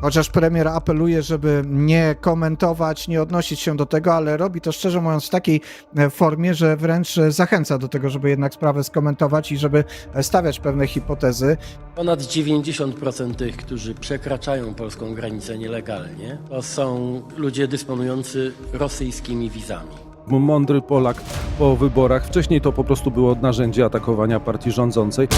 Chociaż premier apeluje, żeby nie komentować, nie odnosić się do tego, ale robi to szczerze mówiąc w takiej e, formie, że wręcz zachęca do tego, żeby jednak sprawę skomentować i żeby stawiać pewne hipotezy. Ponad 90% tych, którzy przekraczają polską granicę nielegalnie, to są ludzie dysponujący rosyjskimi wizami. Mądry Polak po wyborach. Wcześniej to po prostu było narzędzie atakowania partii rządzącej.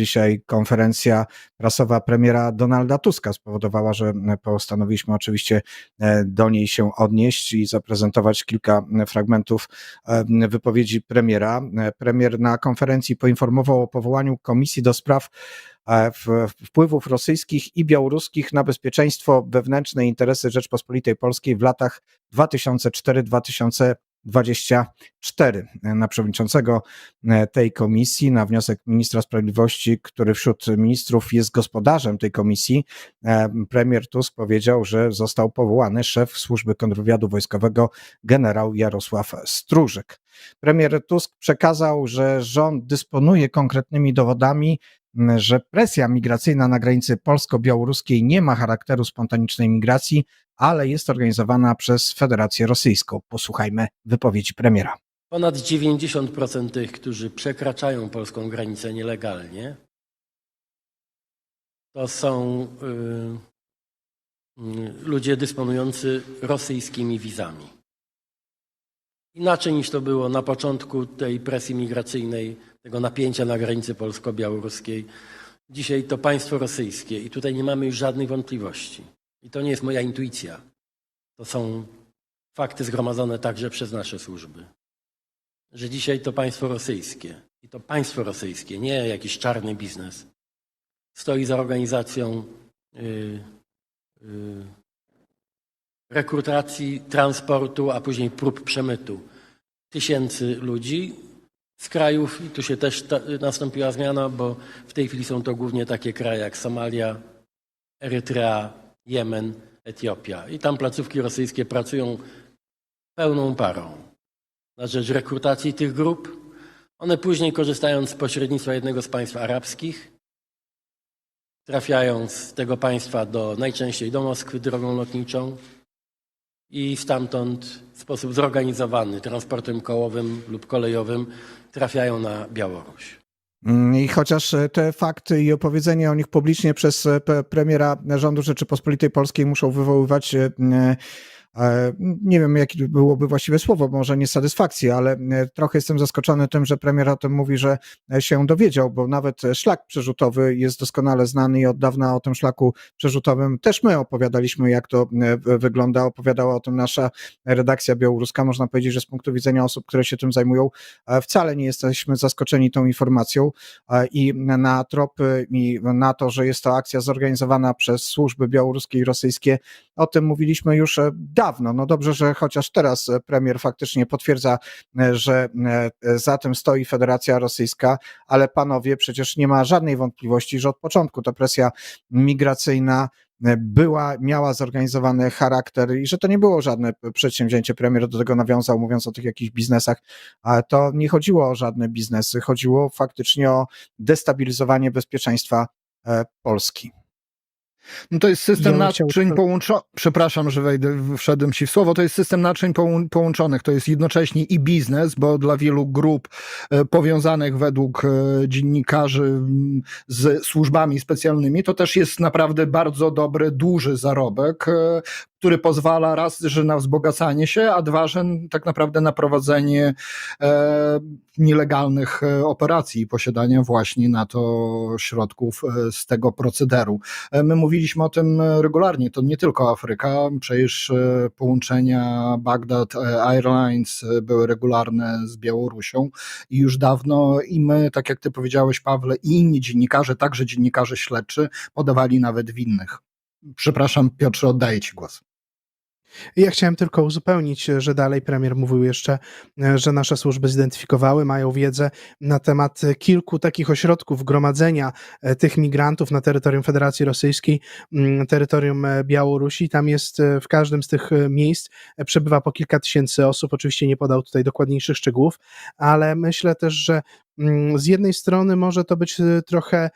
Dzisiaj konferencja prasowa premiera Donalda Tuska spowodowała, że postanowiliśmy oczywiście e, do niej się odnieść i zaprezentować kilka fragmentów e, wypowiedzi premiera. E, Premier na konferencji poinformował o powołaniu Komisji do Spraw wpływów rosyjskich i białoruskich na bezpieczeństwo wewnętrzne i interesy Rzeczpospolitej Polskiej w latach 2004-2024. Na przewodniczącego e, tej komisji, na wniosek ministra sprawiedliwości, który wśród ministrów jest gospodarzem tej komisji, e, premier Tusk powiedział, że został powołany szef służby kontrwywiadu wojskowego generał Jarosław Strużyk. Premier Tusk przekazał, że rząd dysponuje konkretnymi dowodami, że presja migracyjna na granicy polsko-białoruskiej nie ma charakteru spontanicznej migracji, ale jest organizowana przez Federację Rosyjską. Posłuchajmy wypowiedzi premiera. Ponad 90% tych, którzy przekraczają polską granicę nielegalnie, to są y, y, ludzie dysponujący rosyjskimi wizami. Inaczej niż to było na początku tej presji migracyjnej, tego napięcia na granicy polsko-białoruskiej. Dzisiaj to państwo rosyjskie i tutaj nie mamy już żadnych wątpliwości. I to nie jest moja intuicja. To są fakty zgromadzone także przez nasze służby że dzisiaj to państwo rosyjskie i to państwo rosyjskie, nie jakiś czarny biznes, stoi za organizacją y, y, rekrutacji, transportu, a później prób przemytu tysięcy ludzi z krajów, i tu się też ta, nastąpiła zmiana, bo w tej chwili są to głównie takie kraje jak Somalia, Erytrea, Jemen, Etiopia. I tam placówki rosyjskie pracują pełną parą na rzecz rekrutacji tych grup. One później, korzystając z pośrednictwa jednego z państw arabskich, trafiają z tego państwa do, najczęściej do Moskwy drogą lotniczą i stamtąd w sposób zorganizowany transportem kołowym lub kolejowym trafiają na Białoruś. Mm, I chociaż e, te fakty i opowiedzenie o nich publicznie przez e, premiera rządu Rzeczypospolitej Polskiej muszą wywoływać, e, nie wiem jakie byłoby właściwe słowo, może nie satysfakcję, ale e, trochę jestem zaskoczony tym, że premier o tym mówi, że e, się dowiedział, bo nawet e, szlak przerzutowy jest doskonale znany i od dawna o tym szlaku przerzutowym też my opowiadaliśmy, jak to e, wygląda. Opowiadała o tym nasza redakcja białoruska. Można powiedzieć, że z punktu widzenia osób, które się tym zajmują, e, wcale nie jesteśmy zaskoczeni tą informacją e, i na tropy i na to, że jest to akcja zorganizowana przez służby białoruskie i rosyjskie, o tym mówiliśmy już e, dawno. No dobrze, że chociaż teraz e, premier faktycznie potwierdza, e, że e, za tym stoi Federacja Rosyjska, ale panowie, przecież nie ma żadnej wątpliwości, że od początku ta presja migracyjna była, miała zorganizowany charakter i że to nie było żadne przedsięwzięcie. Premier do tego nawiązał, mówiąc o tych jakichś biznesach, to nie chodziło o żadne biznesy, chodziło faktycznie o destabilizowanie bezpieczeństwa Polski. No to jest system Ja bym chciał- naczyń połączonych. Przepraszam, że wejdę, wszedłem ci w słowo. To jest system naczyń połą- połączonych. To jest jednocześnie i biznes, bo dla wielu grup e, powiązanych według e, dziennikarzy z służbami specjalnymi, to też jest naprawdę bardzo dobry, duży zarobek, e, który pozwala raz, że na wzbogacanie się, a dwa, że tak naprawdę na prowadzenie e, nielegalnych e, operacji i posiadanie właśnie na to środków e, z tego procederu. E, My mówiliśmy o tym regularnie, to nie tylko Afryka, przecież połączenia Bagdad Airlines były regularne z Białorusią i już dawno i my, tak jak ty powiedziałeś Pawle, i inni dziennikarze, także dziennikarze śledczy, podawali nawet winnych. Przepraszam Piotrze, oddaję ci głos. Ja chciałem tylko uzupełnić, że dalej premier mówił jeszcze, e, że nasze służby zidentyfikowały, mają wiedzę na temat kilku takich ośrodków gromadzenia e, tych migrantów na terytorium Federacji Rosyjskiej, terytorium e, Białorusi. Tam jest w każdym z tych miejsc przebywa po kilka tysięcy osób. Oczywiście nie podał tutaj dokładniejszych szczegółów, ale myślę też, że z jednej strony może to być trochę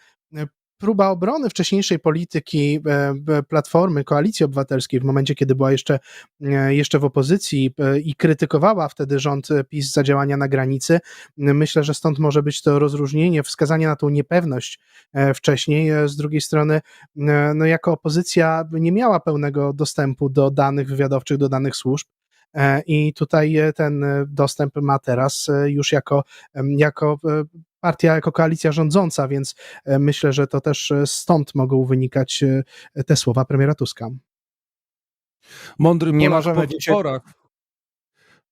próba obrony wcześniejszej polityki e, Platformy, Koalicji Obywatelskiej, w momencie, kiedy była jeszcze, e, jeszcze w opozycji e, i krytykowała wtedy rząd PiS za działania na granicy. Myślę, że stąd może być to rozróżnienie, wskazanie na tą niepewność wcześniej. Z drugiej strony, no jako opozycja nie miała pełnego dostępu do danych wywiadowczych, do danych służb. I tutaj ten dostęp ma teraz już jako, jako partia, jako koalicja rządząca, więc e, myślę, że to też e, stąd mogą wynikać e, te słowa premiera Tuska. Mądry Nie możemy po dzisiaj- wyborach.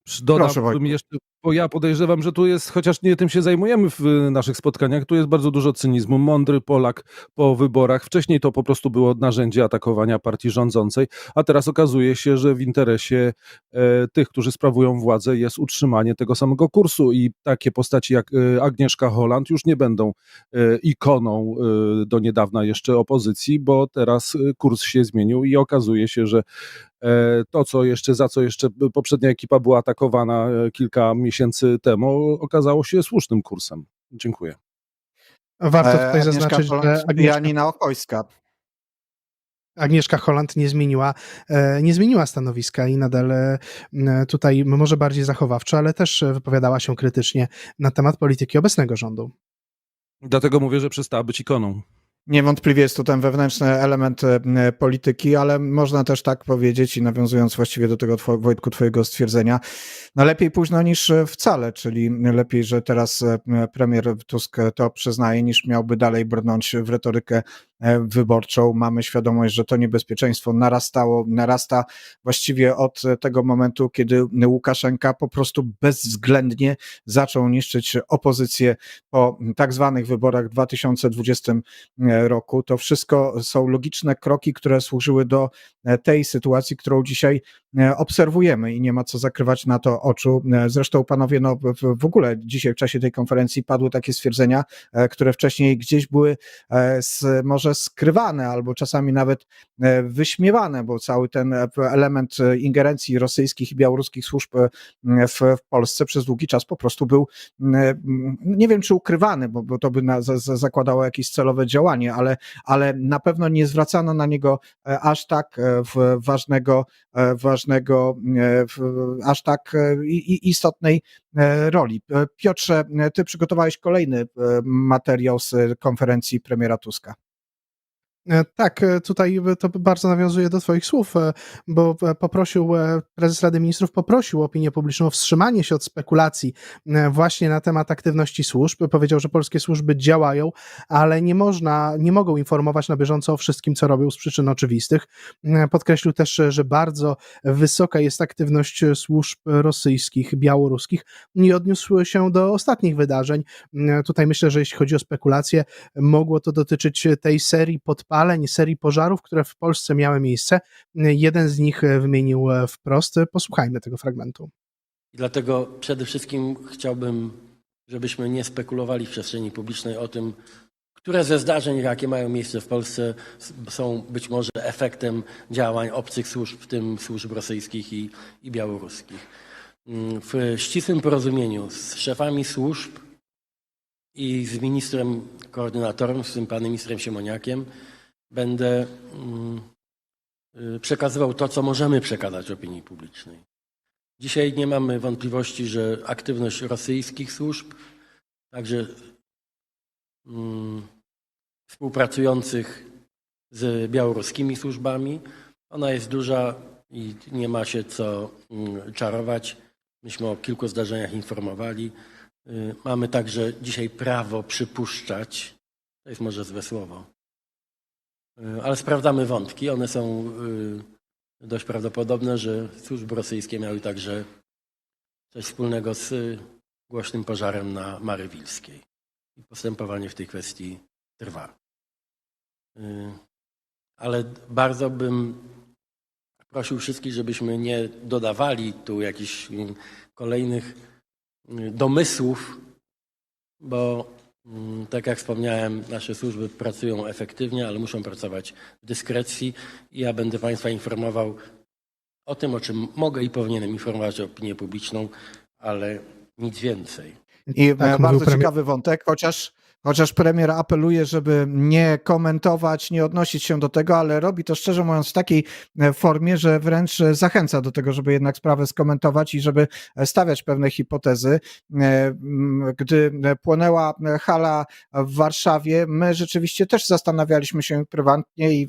Przy- Proszę, jeszcze, bo ja podejrzewam, że tu jest, chociaż nie tym się zajmujemy w y, naszych spotkaniach, tu jest bardzo dużo cynizmu. Mądry Polak po wyborach. Wcześniej to po prostu było narzędzie atakowania partii rządzącej, a teraz okazuje się, że w interesie e, tych, którzy sprawują władzę, jest utrzymanie tego samego kursu i takie postaci jak e, Agnieszka Holland już nie będą e, ikoną e, do niedawna jeszcze opozycji, bo teraz e, kurs się zmienił i okazuje się, że e, to, co jeszcze, za co jeszcze poprzednia ekipa była atakowana e, kilka miesięcy temu, okazało się słusznym kursem. Dziękuję. Warto E, tutaj Agnieszka zaznaczyć, że i Agnieszka, Janina Ochojska. Agnieszka Holland nie zmieniła, e, nie zmieniła stanowiska i nadal e, tutaj może bardziej zachowawczo, ale też wypowiadała się krytycznie na temat polityki obecnego rządu. Dlatego mówię, że przestała być ikoną. Niewątpliwie jest to ten wewnętrzny element e, polityki, ale można też tak powiedzieć i nawiązując właściwie do tego Wojtku twojego stwierdzenia, no lepiej późno niż e, wcale, czyli lepiej, że teraz e, premier Tusk to przyznaje, niż miałby dalej brnąć w retorykę e, wyborczą. Mamy świadomość, że to niebezpieczeństwo narastało, narasta właściwie od tego momentu, kiedy Łukaszenka po prostu bezwzględnie zaczął niszczyć opozycję po tak zwanych wyborach w 2020 roku. To wszystko są logiczne kroki, które służyły do e, tej sytuacji, którą dzisiaj e, obserwujemy i nie ma co zakrywać na to oczu. E, Zresztą panowie, no w- ogóle dzisiaj w czasie tej konferencji padły takie stwierdzenia, e, które wcześniej gdzieś były e, może skrywane albo czasami nawet e, wyśmiewane, bo cały ten e, element e, ingerencji rosyjskich i białoruskich służb e, w, Polsce przez długi czas po prostu był nie wiem czy ukrywany, bo, bo to by na, za, za, zakładało jakieś celowe działanie, ale, ale na pewno nie zwracano na niego e, aż tak e, ważnego, e, ważnego e, aż tak e, istotnej e, roli. Piotrze, ty przygotowałeś kolejny materiał z konferencji premiera Tuska. E, Tak, e, tutaj to bardzo nawiązuje do Twoich słów, e, bo poprosił, prezes Rady Ministrów poprosił opinię publiczną o wstrzymanie się od spekulacji właśnie na temat aktywności służb. Powiedział, że polskie służby działają, ale nie można, nie mogą informować na bieżąco o wszystkim, co robią z przyczyn oczywistych. Podkreślił też, że bardzo wysoka jest aktywność służb rosyjskich, białoruskich i odniósł się do ostatnich wydarzeń. Tutaj myślę, że jeśli chodzi o spekulacje, mogło to dotyczyć tej serii podpaleń, serii pożarów, które w Polsce miały miejsce. Jeden z nich wymienił wprost. Posłuchajmy tego fragmentu. I dlatego przede wszystkim chciałbym, żebyśmy nie spekulowali w przestrzeni publicznej o tym, które ze zdarzeń, jakie mają miejsce w Polsce, są być może efektem działań obcych służb, w tym służb rosyjskich i, i białoruskich. Mm, W ścisłym porozumieniu z szefami służb i z ministrem koordynatorem, z tym panem ministrem Siemoniakiem, będę mm, y, przekazywał to, co możemy przekazać opinii publicznej. Dzisiaj nie mamy wątpliwości, że aktywność rosyjskich służb, także mm, współpracujących z białoruskimi służbami, ona jest duża i nie ma się co mm, czarować. Myśmy o kilku zdarzeniach informowali. Y, Mamy także dzisiaj prawo przypuszczać, to jest może złe słowo, ale sprawdzamy wątki. One są y, dość prawdopodobne, że służby rosyjskie miały także coś wspólnego z y, głośnym pożarem na Mary Wilskiej. I postępowanie w tej kwestii trwa. Ale bardzo bym prosił wszystkich, żebyśmy nie dodawali tu jakichś mm, kolejnych mm, domysłów, bo tak jak wspomniałem, nasze służby pracują efektywnie, ale muszą pracować w dyskrecji i ja będę Państwa informował o tym, o czym mogę i powinienem informować opinię publiczną, ale nic więcej. I Tak bardzo premier- ciekawy wątek, chociaż, chociaż premier apeluje, żeby nie komentować, nie odnosić się do tego, ale robi to szczerze mówiąc w takiej e, formie, że wręcz e, zachęca do tego, żeby jednak sprawę skomentować i żeby e, stawiać pewne hipotezy. Gdy płonęła hala w Warszawie, my rzeczywiście też zastanawialiśmy się prywatnie i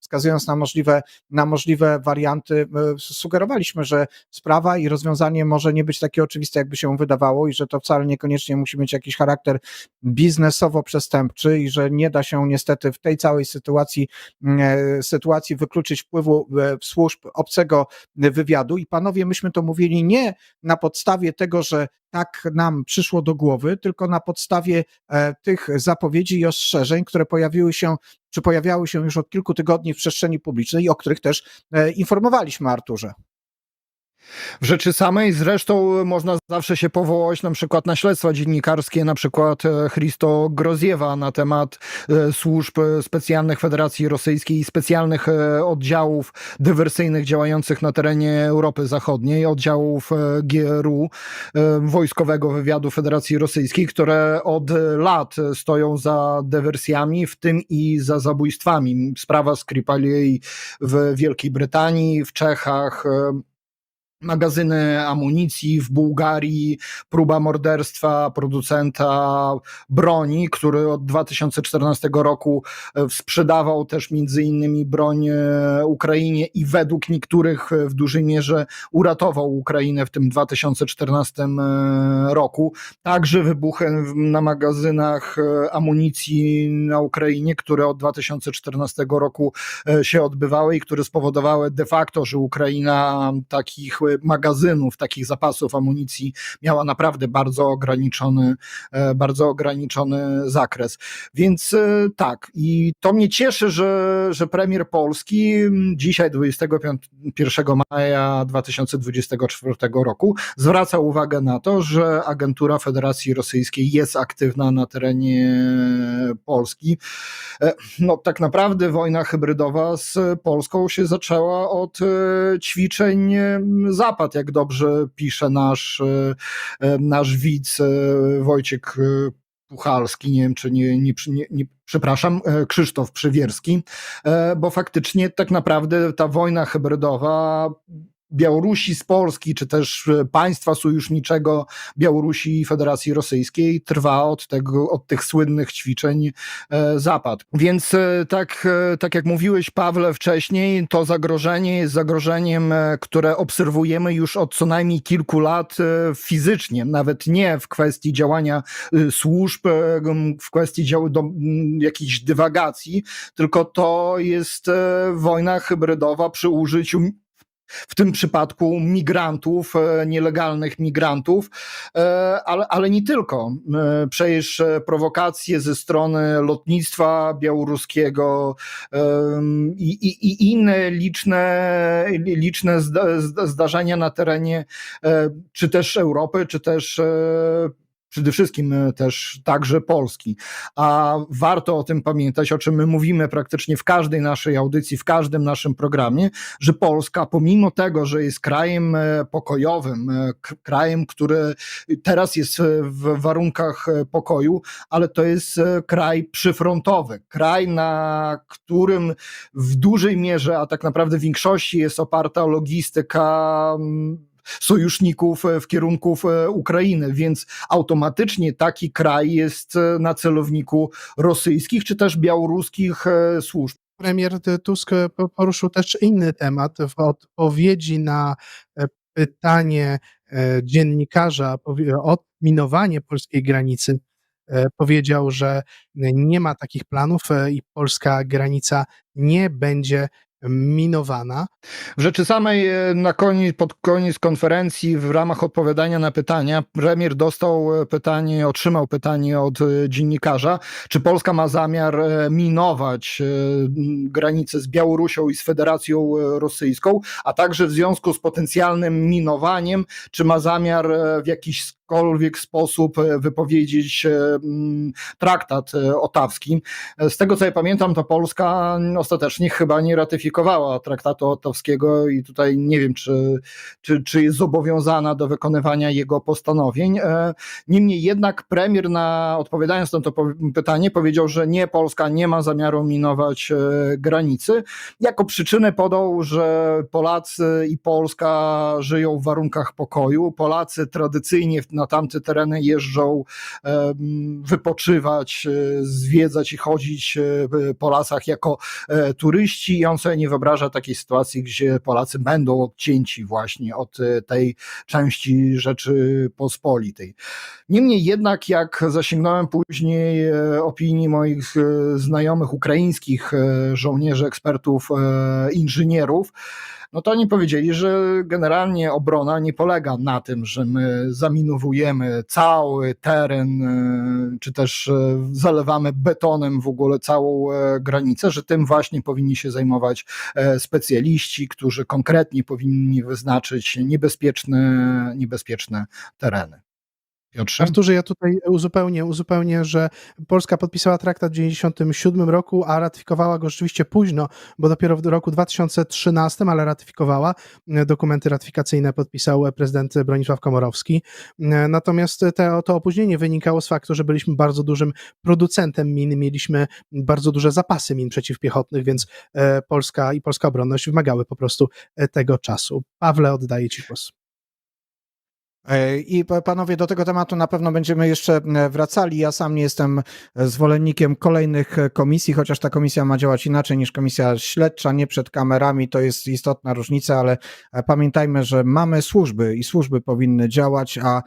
wskazując na możliwe, na możliwe warianty, sugerowaliśmy, że sprawa i rozwiązanie może nie być takie oczywiste, jakby się wydawało, i że to wcale niekoniecznie musi mieć jakiś charakter biznesowo-przestępczy, i że nie da się niestety w tej całej sytuacji, e, sytuacji wykluczyć wpływu e, służb obcego wywiadu. I panowie, myśmy to mówili nie na podstawie tego, że tak nam przyszło do głowy, tylko na podstawie e, tych zapowiedzi i ostrzeżeń, które pojawiły się, czy pojawiały się już od kilku tygodni w przestrzeni publicznej i o których też informowaliśmy Arturze. W rzeczy samej zresztą można zawsze się powołać na przykład na śledztwa dziennikarskie, na przykład e, Christo Groziewa na temat e, służb specjalnych Federacji Rosyjskiej i specjalnych e, oddziałów dywersyjnych działających na terenie Europy Zachodniej, oddziałów GRU, Wojskowego Wywiadu Federacji Rosyjskiej, które od lat stoją za dywersjami, w tym i za zabójstwami. Sprawa Skripaliej w Wielkiej Brytanii, w Czechach, magazyny amunicji w Bułgarii, próba morderstwa producenta broni, który od 2014 roku e, sprzedawał też między innymi broń e, Ukrainie i według niektórych e, w dużej mierze uratował Ukrainę w tym 2014 e, roku. Także wybuchy na magazynach amunicji na Ukrainie, które od 2014 roku się odbywały i które spowodowały de facto, że Ukraina takich magazynów, takich zapasów amunicji miała naprawdę bardzo ograniczony, e, bardzo ograniczony zakres. Więc e, tak, i to mnie cieszy, że, że premier Polski dzisiaj, 21 maja 2024 roku, zwraca uwagę na to, że agentura Federacji Rosyjskiej jest aktywna na terenie Polski. E, No, tak naprawdę wojna hybrydowa z Polską się zaczęła od ćwiczeń Zapad, jak dobrze pisze nasz, e, e, nasz widz e, Wojciech Puchalski, nie wiem czy nie, nie, nie, nie przepraszam, Krzysztof Przywierski, bo faktycznie tak naprawdę ta wojna hybrydowa Białorusi z Polski, czy też e, państwa sojuszniczego Białorusi i Federacji Rosyjskiej trwa od, tego, od tych słynnych ćwiczeń e, Zapad. Więc e, tak, tak jak mówiłeś, Pawle, wcześniej, to zagrożenie jest zagrożeniem, które obserwujemy już od co najmniej kilku lat fizycznie, nawet nie w kwestii działania służb, w kwestii dział, do, jakichś dywagacji, tylko to jest wojna hybrydowa przy użyciu w tym przypadku migrantów, e, nielegalnych migrantów, e, ale, ale nie tylko. E, Przecież prowokacje ze strony lotnictwa białoruskiego i, i, i inne liczne, liczne zda, zda- zdarzenia na terenie czy też Europy, czy też przede wszystkim e, też także Polski. A warto o tym pamiętać, o czym my mówimy praktycznie w każdej naszej audycji, w każdym naszym programie, że Polska, pomimo tego, że jest krajem e, pokojowym, e, krajem, który teraz jest w warunkach pokoju, ale to jest kraj przyfrontowy, kraj, na którym w dużej mierze, a tak naprawdę w większości jest oparta logistyka sojuszników e, w kierunku e, Ukrainy, więc automatycznie taki kraj jest e, na celowniku rosyjskich czy też białoruskich służb. Premier Tusk po- poruszył też inny temat. W odpowiedzi na pytanie dziennikarza o minowanie polskiej granicy, powiedział, że nie ma takich planów i polska granica nie będzie minowana. W rzeczy samej e, na koniec, pod koniec konferencji w ramach odpowiadania na pytania premier dostał e, pytanie, otrzymał pytanie od e, dziennikarza, czy Polska ma zamiar minować granice z Białorusią i z Federacją Rosyjską, a także w związku z potencjalnym minowaniem, czy ma zamiar w jakiśkolwiek sposób e, wypowiedzieć traktat otawski. Z tego co ja pamiętam, to Polska ostatecznie chyba nie ratyfikowała traktatu otawskiego i tutaj nie wiem, czy, czy, czy jest zobowiązana do wykonywania jego postanowień. E, Niemniej jednak premier na odpowiadając na to pytanie powiedział, że nie, Polska nie ma zamiaru minować e, granicy. Jako przyczynę podał, że Polacy i Polska żyją w warunkach pokoju. Polacy tradycyjnie na tamte tereny jeżdżą em, wypoczywać, e, zwiedzać i chodzić e, po lasach jako e, turyści i on sobie nie wyobraża takiej sytuacji, gdzie Polacy będą odcięci właśnie od e, tej części Rzeczypospolitej. Niemniej jednak, jak zasięgnąłem później e, opinii moich e, znajomych ukraińskich żołnierzy, ekspertów, inżynierów, no to oni powiedzieli, że generalnie obrona nie polega na tym, że my zaminowujemy cały teren, e, czy też e, zalewamy betonem w ogóle całą e, granicę, że tym właśnie powinni się zajmować specjaliści, którzy konkretnie powinni wyznaczyć niebezpieczne, niebezpieczne tereny. Piotrze? Arturze, ja tutaj uzupełnię, uzupełnię, że Polska podpisała traktat w 1997 roku, a ratyfikowała go rzeczywiście późno, bo dopiero w roku 2013, ale ratyfikowała. Dokumenty ratyfikacyjne podpisał prezydent Bronisław Komorowski. Natomiast te, to opóźnienie wynikało z faktu, że byliśmy bardzo dużym producentem min, mieliśmy bardzo duże zapasy min przeciwpiechotnych, więc e, Polska i polska obronność wymagały po prostu e, tego czasu. Pawle, oddaję Ci głos. E, I pa- panowie, do tego tematu na pewno będziemy jeszcze e, wracali. Ja sam nie jestem e, zwolennikiem kolejnych komisji, chociaż ta komisja ma działać inaczej niż komisja śledcza, nie przed kamerami, to jest istotna różnica, ale pamiętajmy, że mamy służby i służby powinny działać, a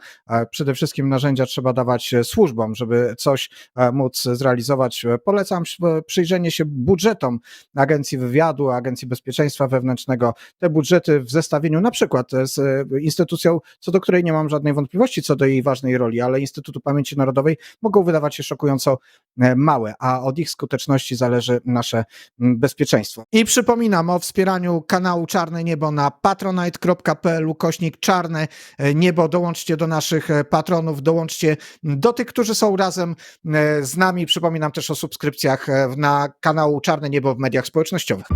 przede wszystkim narzędzia trzeba dawać służbom, żeby coś móc zrealizować. Polecam przyjrzenie się budżetom Agencji Wywiadu, Agencji Bezpieczeństwa Wewnętrznego. Te budżety w zestawieniu na przykład z instytucją, co do której nie mam żadnej wątpliwości co do jej ważnej roli, ale Instytutu Pamięci Narodowej mogą wydawać się szokująco e, małe, a od ich skuteczności zależy nasze bezpieczeństwo. I przypominam o wspieraniu kanału Czarne Niebo na patronite.pl ukośnik Czarne e, Niebo. Dołączcie do naszych e, patronów, dołączcie do tych, którzy są razem z nami. Przypominam też o subskrypcjach na kanału Czarne Niebo w mediach społecznościowych.